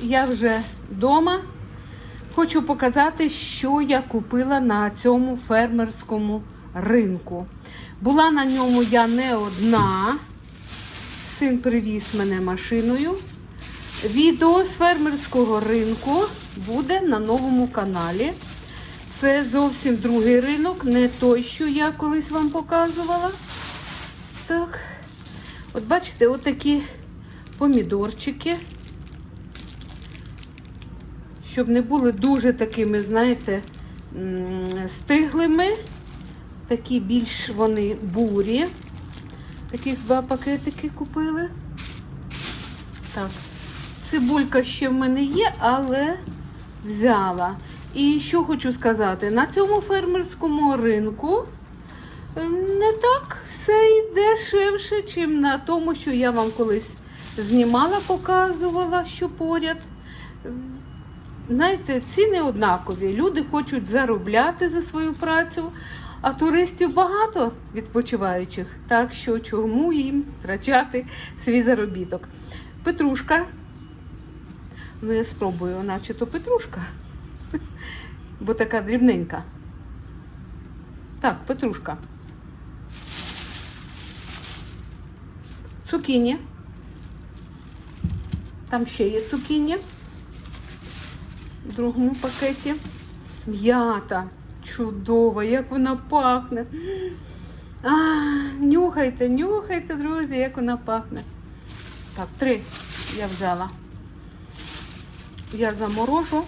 я вже вдома. Хочу показати, що я купила на цьому фермерському ринку. Була на ньому я не одна. Син привіз мене машиною. Відео з фермерського ринку буде на новому каналі. Це зовсім другий ринок, не той, що я колись вам показувала. Так, от бачите, отакі помідорчики. Щоб не були дуже такими, знаєте, стиглими. Такі більш вони бурі. Таких два пакетики купили. Так, цибулька ще в мене є, але взяла. І що хочу сказати, на цьому фермерському ринку не так все і дешевше, чим на тому, що я вам колись знімала, показувала, що поряд. Знаєте, ціни однакові. Люди хочуть заробляти за свою працю, а туристів багато відпочиваючих. Так що чому їм втрачати свій заробіток? Петрушка. Ну, я спробую, наче то петрушка. Бо така дрібненька. Так, петрушка. Цукіні. Там ще є цукіні в другому пакеті. М'ята. Чудова, як вона пахне. А, нюхайте, нюхайте, друзі, як вона пахне. Так, три я взяла. Я заморожу,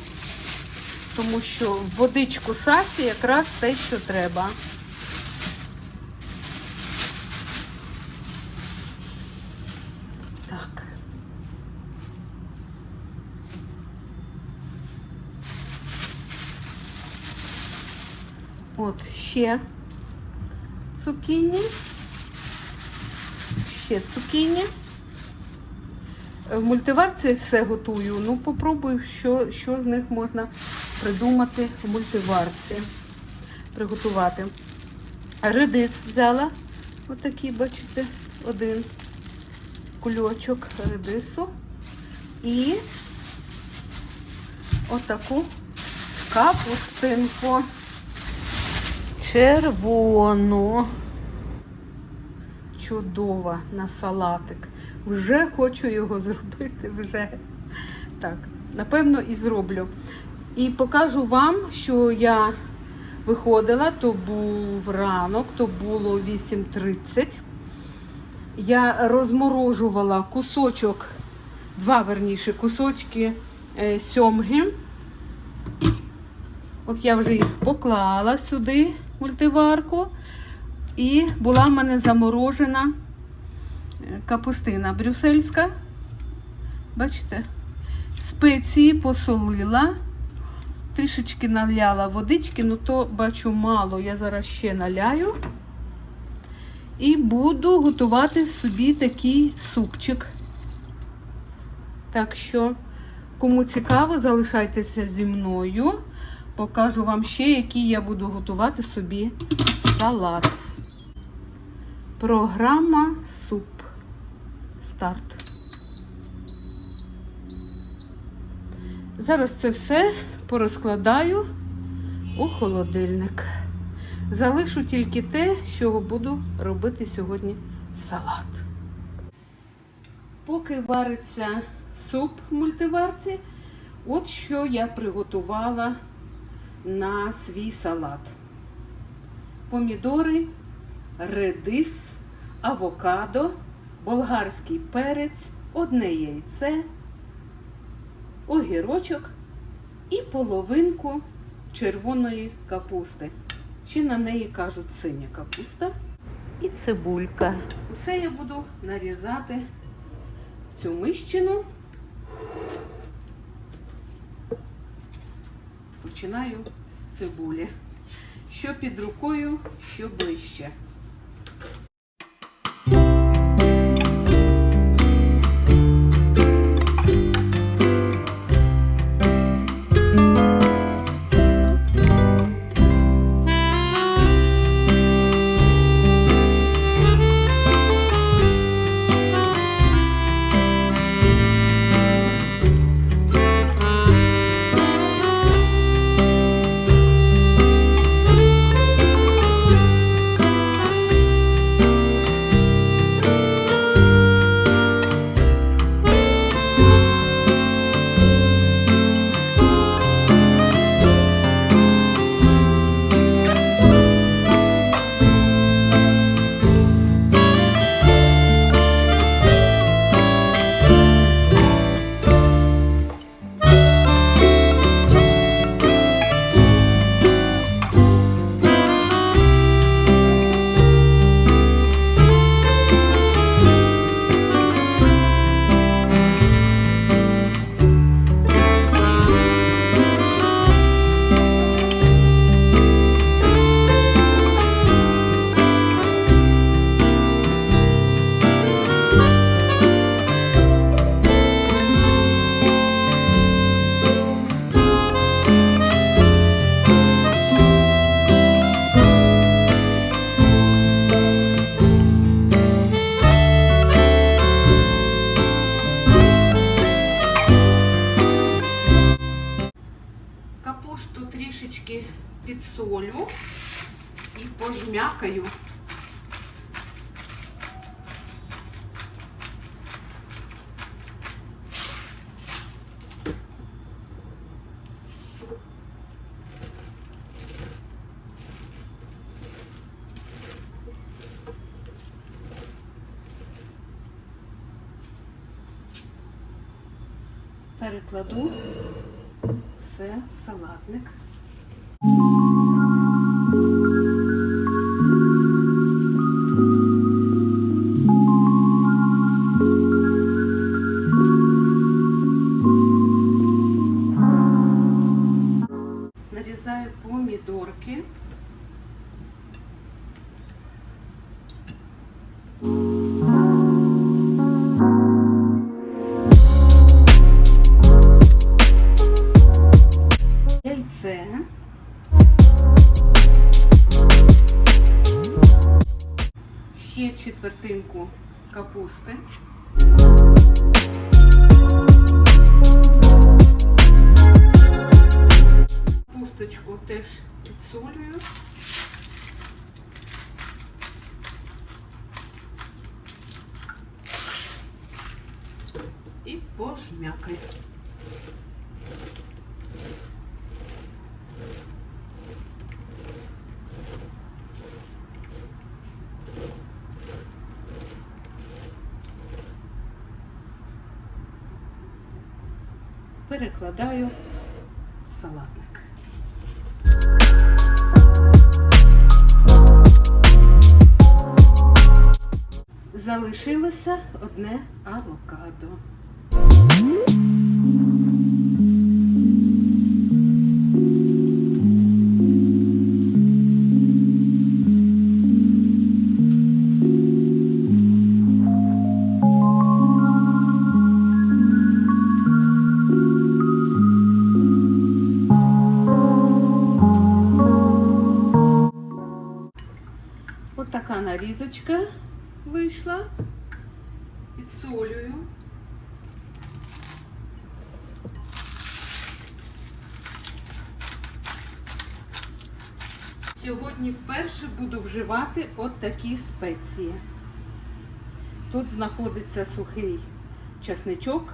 тому що водичку сасі якраз те, що треба. Так. От ще цукіні. Ще цукіні. В мультиварці все готую. Ну, попробую, що, що з них можна придумати в мультиварці. Приготувати. Редис взяла. Отакий, бачите, один кульочок редису. І отаку капустинку червону. Чудова на салатик. Вже хочу його зробити, вже. Так, напевно, і зроблю. І покажу вам, що я виходила, то був ранок, то було 8.30. Я розморожувала кусочок, два верніше, кусочки е, сьомги. От я вже їх поклала сюди, мультиварку. І була в мене заморожена е, капустина брюссельська. Бачите? Спеції посолила, трішечки наляла водички, ну то бачу мало. Я зараз ще наляю. І буду готувати собі такий супчик. Так що, кому цікаво, залишайтеся зі мною. Покажу вам ще, який я буду готувати собі салат. Програма суп. Старт. Зараз це все порозкладаю у холодильник. Залишу тільки те, що буду робити сьогодні салат. Поки вариться суп в мультиварці, от що я приготувала на свій салат. Помідори, редис, авокадо, болгарський перець, одне яйце, огірочок і половинку червоної капусти. Ще на неї кажуть синя капуста і цибулька. Усе я буду нарізати в цю мищину. Починаю з цибулі. Що під рукою, що ближче. І пожмякаю. Перекладу все в салатник. Капусти. Капусточку теж підсолюю. І пожмякаю. Перекладаю в салатник. Залишилося одне авокадо. Нарізочка вийшла. Підсолюю. Сьогодні вперше буду вживати от такі спеції. Тут знаходиться сухий часничок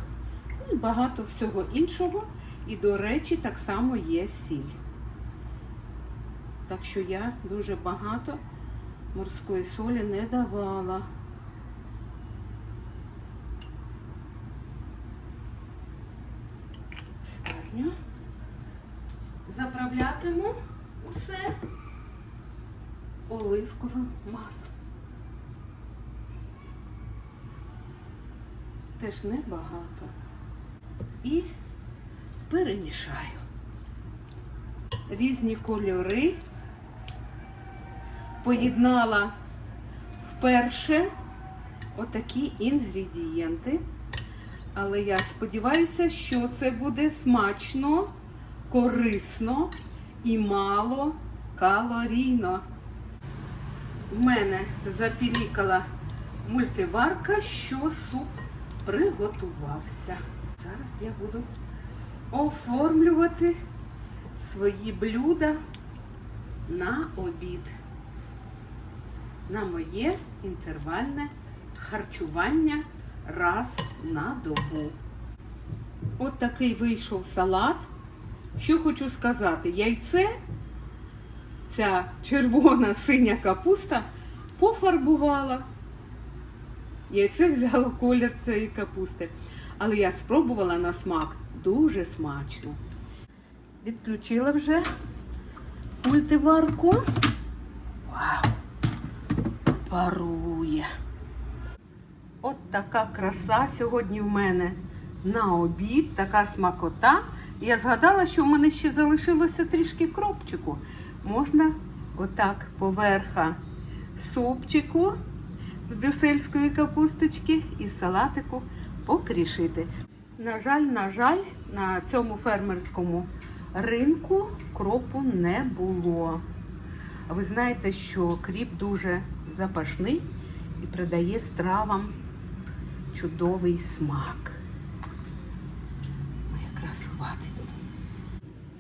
і багато всього іншого. І, до речі, так само є сіль. Так що я дуже багато морської солі не давала. Достатньо. Заправлятиму усе оливковим маслом. Теж небагато. І перемішаю. Різні кольори поєднала вперше отакі інгредієнти. Але я сподіваюся, що це буде смачно, корисно і мало калорійно. В мене запілікала мультиварка, що суп приготувався. Зараз я буду оформлювати свої блюда на обід на моє інтервальне харчування раз на добу. От такий вийшов салат. Що хочу сказати, яйце, ця червона синя капуста пофарбувала. Яйце взяло колір цієї капусти. Але я спробувала на смак дуже смачно. Відключила вже мультиварку. Вау! Парує. От така краса сьогодні в мене на обід, така смакота. Я згадала, що в мене ще залишилося трішки кропчику. Можна отак поверха супчику з брюссельської капусточки і салатику покрішити. На жаль, на жаль, на цьому фермерському ринку кропу не було. А ви знаєте, що кріп дуже запашний і придає стравам чудовий смак. Якраз хватить.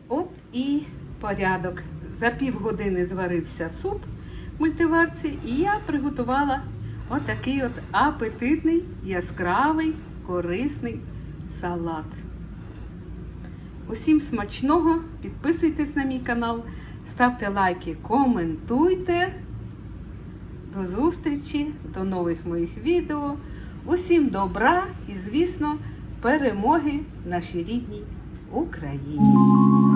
От і порядок. За півгодини зварився суп в мультиварці, і я приготувала отакий от апетитний, яскравий, корисний салат. Усім смачного, підписуйтесь на мій канал, ставте лайки, коментуйте. До зустрічі, до нових моїх відео. Усім добра і, звісно, перемоги нашій рідній Україні.